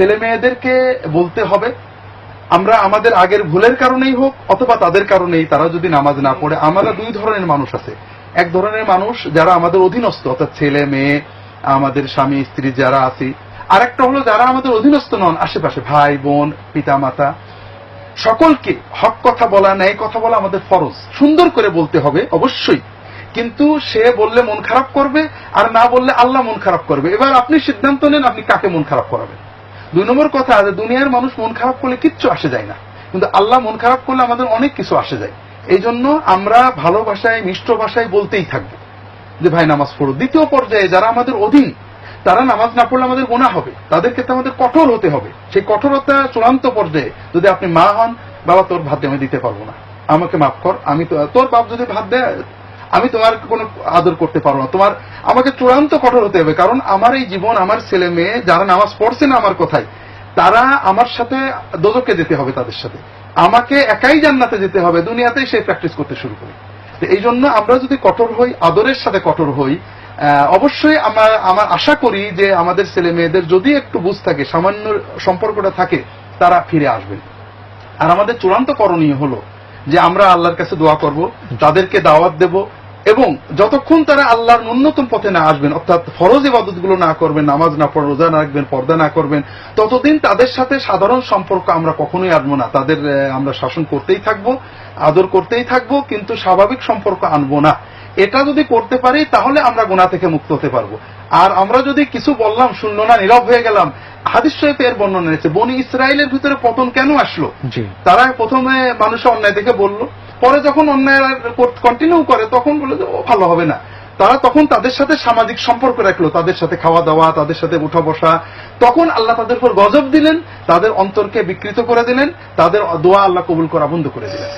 ছেলে মেয়েদেরকে বলতে হবে, আমরা আমাদের আগের ভুলের কারণেই হোক অথবা তাদের কারণেই, তারা যদি নামাজ না পড়ে, আমরা দুই ধরনের মানুষ আছে। এক ধরনের মানুষ যারা আমাদের অধীনস্থ, অর্থাৎ ছেলে, মেয়ে, আমাদের স্বামী, স্ত্রী যারা আছি আর একটা হলো যারা আমাদের অধীনস্থ নন, আশেপাশে ভাই, বোন পিতা মাতা সকলকে হক কথা বলা, ন্যায় কথা বলা আমাদের ফরজ। সুন্দর করে বলতে হবে, অবশ্যই। কিন্তু সে বললে মন খারাপ করবে, আর না বললে আল্লাহ মন খারাপ করবে। এবার আপনি সিদ্ধান্ত নেন আপনি কাকে মন খারাপ করাবেন। দুই নম্বর কথা যে দুনিয়ার মানুষ মন খারাপ করলে কিচ্ছু আসে যায় না। কিন্তু আল্লাহ মন খারাপ করলে আমাদের অনেক কিছু আসে যায়। এই জন্য আমরা ভালো ভাষায়, মিষ্ট ভাষায় বলতেই থাকব। যে ভাই, নামাজ পড়ো। দ্বিতীয় পর্যায়ে যারা আমাদের অধীন, তারা নামাজ না পড়লে আমাদের গোনা হবে। তাদেরকে তো আমাদের কঠোর হতে হবে। সেই কঠোরতা চূড়ান্ত পর্যায়ে যদি আপনি মা হন, বাবা, তোর ভাত আমি দিতে পারব না। আমাকে মাফ কর, আমি তোর বাপ যদি ভাত দেয় আমি তোমার কোনো আদর করতে পারব না। তোমার, আমাকে চূড়ান্ত কঠোর হতে হবে, কারণ আমার এই জীবন, আমার ছেলে মেয়ে, যারা নামাজ পড়ছে না আমার কথায়, তারা আমার সাথে দোদকে যেতে হবে তাদের সাথে। আমাকে একাই জান্নাতে যেতে হবে, দুনিয়াতেই সেই প্র্যাকটিস করতে শুরু করি। তো এই জন্য আমরা যদি কঠোর হই, আদরের সাথে কঠোর হই অবশ্যই আমার আমার আশা করি যে আমাদের ছেলে মেয়েদের যদি একটু বুঝ থাকে, সামান্য সম্পর্কটা থাকে, তারা ফিরে আসবেন। আর আমাদের চূড়ান্ত করণীয় হলো যে আমরা আল্লাহর কাছে দোয়া করব, তাদেরকে দাওয়াত দেব এবং যতক্ষণ তারা আল্লাহর ন্যূনতম পথে না আসবেন অর্থাৎ ফরজ ইবাদতগুলো না করবেন নামাজ না পড়ে রোজা না রাখবেন পর্দা না করবেন ততদিন তাদের সাথে সাধারণ সম্পর্ক আমরা কখনোই আনব না। তাদের আমরা শাসন করতেই থাকব আদর করতেই থাকব কিন্তু স্বাভাবিক সম্পর্ক আনব না। এটা যদি করতে পারি তাহলে আমরা গোনা থেকে মুক্ত হতে পারব। আর আমরা যদি কিছু বললাম শুনলো না নীরব হয়ে গেলাম হাদিস এর বর্ণনা রয়েছে বনি ইসরায়েলের ভিতরে পতন কেন আসলো? তারা প্রথমে মানুষের অন্যায় দেখে বলল পরে যখন অন্যায় কন্টিনিউ করে, তখন বলে যে ভালো হবে না। তারা তখন তাদের সাথে সামাজিক সম্পর্ক রাখল, তাদের সাথে খাওয়া দাওয়া, তাদের সাথে উঠা বসা। তখন আল্লাহ তাদের উপর গজব দিলেন, তাদের অন্তরকে বিকৃত করে দিলেন, তাদের দোয়া আল্লাহ কবুল করা বন্ধ করে দিলেন।